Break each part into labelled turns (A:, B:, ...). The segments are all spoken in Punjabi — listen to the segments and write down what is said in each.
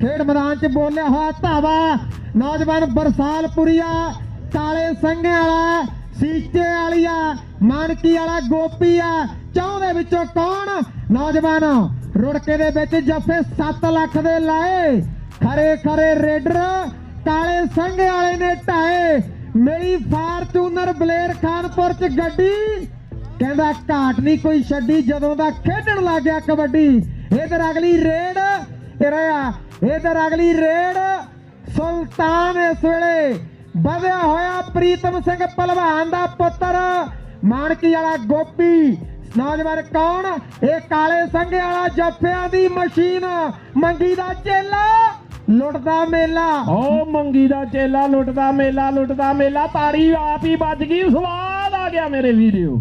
A: ਖੇਡ ਮੈਦਾਨ 'ਚ ਬੋਲਿਆ ਹੋਇਆ ਧਾਵਾ, ਨੌਜਵਾਨ ਬਰਸਾਲਪੁਰੀਆ, ਕਾਲੇ ਸੰਘੇ ਵਾਲਾ, ਸੀਚੇ ਵਾਲੀਆ, ਮਾਨਕੀ ਵਾਲਾ ਗੋਪੀ ਆ ਚੌਂ ਦੇ ਵਿੱਚੋਂ ਕੌਣ? ਨੌਜਵਾਨ ਰੁੜਕੇ ਦੇ ਵਿੱਚ ਜੱਫੇ 7 ਲੱਖ ਦੇ ਲਾਏ। ਖਰੇ ਖਰੇ ਰੇਡਰ ਕਾਲੇ ਸੰਘੇ ਵਾਲੇ ਨੇ ਢਾਏ। ਮੇਰੀ ਫਾਰਚੂਨਰ ਬਲੇਰ ਖਾਨਪੁਰ 'ਚ ਗੱਡੀ। ਕਹਿੰਦਾ ਘਾਟ ਨਹੀਂ ਕੋਈ ਛੱਡੀ, ਜਦੋਂ ਦਾ ਖੇਡਣ ਲੱਗ ਗਿਆ ਕਬੱਡੀ। ਇਧਰ ਅਗਲੀ ਰੇਡ, ਇਹ ਇਧਰ ਅਗਲੀ ਰੇਡ। ਸੁਲਤਾਨ ਇਸ ਵੇਲੇ ਵਧਿਆ ਹੋਇਆ ਪ੍ਰੀਤਮ ਸਿੰਘ ਪਹਿਲਵਾਨ ਦਾ ਪੁੱਤਰ। ਮਾਨਕੀ ਵਾਲਾ ਗੋਪੀ, ਨੌਜਵਾਨ ਕੌਣ? ਇਹ ਕਾਲੇ ਸੰਘੇ ਵਾਲਾ ਜੱਫਿਆਂ ਦੀ ਮਸ਼ੀਨ, ਮੰਗੀ ਦਾ ਚੇਲਾ। ਲੁੱਟਦਾ ਮੇਲਾ।
B: ਓ ਮੰਗੀ ਦਾ ਚੇਲਾ ਲੁੱਟਦਾ ਮੇਲਾ ਲੁੱਟਦਾ ਮੇਲਾ। ਤਾੜੀ ਆਪ ਹੀ ਵੱਜ ਗਈ ਸਵਾਦ ਆ ਗਿਆ ਮੇਰੇ ਵੀਡੀਓ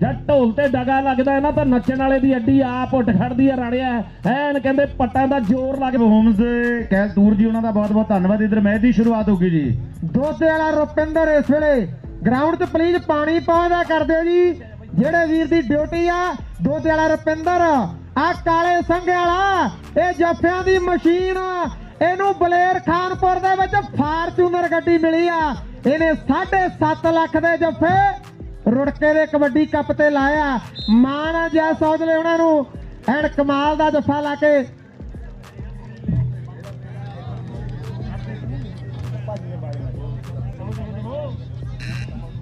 B: ਜਦ ਢੋਲ ਤੇ ਡਗਾ ਲੱਗਦਾ ਹੈ ਨਾ ਤਾਂ ਨੱਚਣ ਵਾਲੇ ਦੀ ਅੱਡੀ ਆਪ ਉੱਠ ਖੜਦੀ ਆ ਰਾਣਿਆ। ਐਨ ਕਹਿੰਦੇ ਪੱਟਾਂ ਦਾ ਜ਼ੋਰ ਲੱਗ
C: ਹੋਮਸ ਕਹਿ ਦੂਰ ਜੀ ਉਹਨਾਂ ਦਾ ਬਹੁਤ ਬਹੁਤ ਧੰਨਵਾਦ। ਇਧਰ ਮੈਚ ਦੀ ਸ਼ੁਰੂਆਤ ਹੋ ਗਈ ਜੀ।
A: ਦੋਤੇ ਵਾਲਾ ਰੁਪਿੰਦਰ ਇਸ ਵੇਲੇ ਗਰਾਊਂਡ 'ਚ ਪਲੀਜ਼ ਪਾਣੀ ਪਹੁੰਚਦਾ ਕਰ ਦਿਓ ਜੀ। ਜਿਹੜੇ ਵੀਰ ਦੀ ਡਿਊਟੀ ਆ ਦੋਤੇ ਵਾਲਾ ਰੁਪਿੰਦਰ। ਆ ਕਾਲੇ ਸੰਘੇ ਵਾਲਾ ਇਹ ਜੱਫਿਆਂ ਦੀ ਮਸ਼ੀਨ ਇਹਨੂੰ ਬਲੇਰ ਖਾਨਪੁਰ ਦੇ ਵਿੱਚ ਫਾਰਚੂਨਰ ਗੱਡੀ ਮਿਲੀ ਆ। ਇਹਨੇ 7.5 ਲੱਖ ਦੇ ਜੱਫੇ ਰੁੜਕੇ ਦੇ ਕਬੱਡੀ ਕੱਪ ਤੇ ਲਾਇਆ ਮਾਨ ਜੈ ਸੌਦਲੇ ਉਹਨਾਂ ਨੂੰ। ਐਨ ਕਮਾਲ ਦਾ ਜੱਫਾ ਲਾ ਕੇ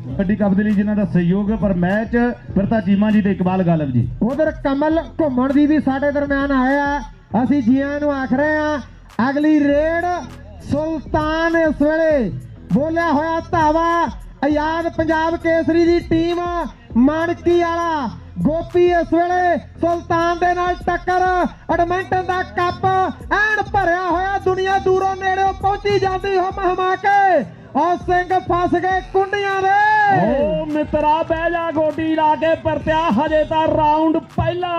C: ਕਬੱਡੀ ਕੱਪ ਦੇ ਲਈ ਜਿਨ੍ਹਾਂ ਦਾ ਸਹਿਯੋਗ ਪਰ ਮੈਚ ਫਿਰਤਾ ਚੀਮਾ ਜੀ ਤੇ ਇਕਬਾਲ ਗਾਲਬ ਜੀ।
A: ਉਧਰ ਕਮਲ ਘੁੰਮਣ ਦੀ ਵੀ ਸਾਡੇ ਦਰਮਿਆਨ ਆਇਆ ਅਸੀਂ ਜੀਆਂ ਨੂੰ ਆਖ ਰਹੇ ਆ ਅਗਲੀ ਰੇਡ ਸੁਲਤਾਨ ਇਸ ਵੇਲੇ ਬੋਲਿਆ ਹੋਇਆ ਧਾਵਾ ਆਜ਼ਾਦ ਪੰਜਾਬ ਕੇਸਰੀ ਦੀ ਟੀਮ, ਮਾਨਕੀ ਵਾਲਾ, ਗੋਪੀ ਇਸ ਵੇਲੇ ਸੁਲਤਾਨ ਦੇ ਨਾਲ ਟੱਕਰ, ਐਡਮਿੰਟਨ ਦਾ ਕੱਪ ਐਨ ਭਰਿਆ ਹੋਇਆ ਦੁਨੀਆ ਦੂਰੋਂ ਨੇੜਿਓਂ ਪਹੁੰਚੀ ਜਾਂਦੀ ਹਮ ਹਮਾ ਕੇ, ਔਰ ਸਿੰਘ ਫਸ ਗਏ ਕੁੰਡੀਆਂ ਦੇ।
B: ਓ ਮਿੱਤਰਾ, ਬਹਿ ਜਾ ਗੋਡੀ ਲਾ ਕੇ ਪਰਤਿਆ ਹਜੇ ਤਾਂ ਰਾਉਂਡ ਪਹਿਲਾ।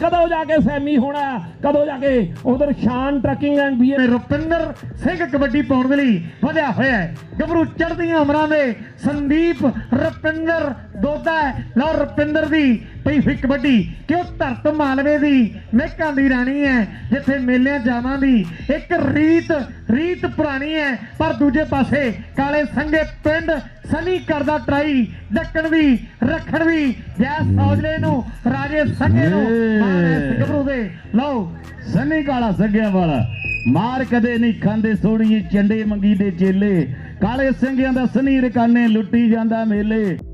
B: ਕਦੋਂ ਜਾ ਕੇ ਸੈਮੀ ਹੋਣਾ ਕਦੋਂ ਜਾ ਕੇ ਉਧਰ Shaan trucking and B
C: Rupinder Singh kabaddi ਪਾਉਣ ਦੇ ਲਈ ਵਧਿਆ ਹੋਇਆ ਹੈ ਗੱਭਰੂ ਚੜ੍ਹਦੀਆਂ ਉਮਰਾਂ ਦੇ ਸੰਦੀਪ ਰੁਪਿੰਦਰ ਦੋਦਾ ਹੈ। ਲਓ ਰੁਪਿੰਦਰ ਦੀ ਪਈ ਹੋਈ ਕਬੱਡੀ। ਕਿ ਉਹ ਧਰਤ ਮਾਲਵੇ ਦੀ? ਮਹਿਕਾਂ ਦੀ ਰਾਣੀ ਹੈ ਜਿੱਥੇ ਮੇਲਿਆਂ ਜਾਵਾਂ ਦੀ। ਇੱਕ ਰੀਤ ਰੀਤ ਪੁਰਾਣੀ ਹੈ ਪਰ ਦੂਜੇ ਪਾਸੇ ਕਾਲੇ ਸੰਗੇ ਪਿੰਡ ਸਨੀ ਕਰਦਾ ਟਰਾਈ ਡੱਕਣ ਵੀ ਰੱਖਣ ਵੀ ਜੈ ਸੌਜਲੇ ਨੂੰ ਰਾਜੇ ਸੰਗੇ ਨੂੰ ਇਸ ਗੱਭਰੂ ਦੇ। ਲਓ। ਸਨੀ ਕਾਲਾ ਸੰਗਿਆ ਵਾਲਾ। ਮਾਰ ਕਦੇ ਨਹੀਂ ਖਾਂਦੇ ਸੋੜੀਏ ਚੰਡੇ ਮੰਗੀ ਦੇ ਚੇਲੇ। ਕਾਲੇ ਸਿੰਘਿਆਂ ਦਾ ਸਨੀ ਰਕਾਨੇ ਲੁੱਟੀ ਜਾਂਦਾ ਮੇਲੇ।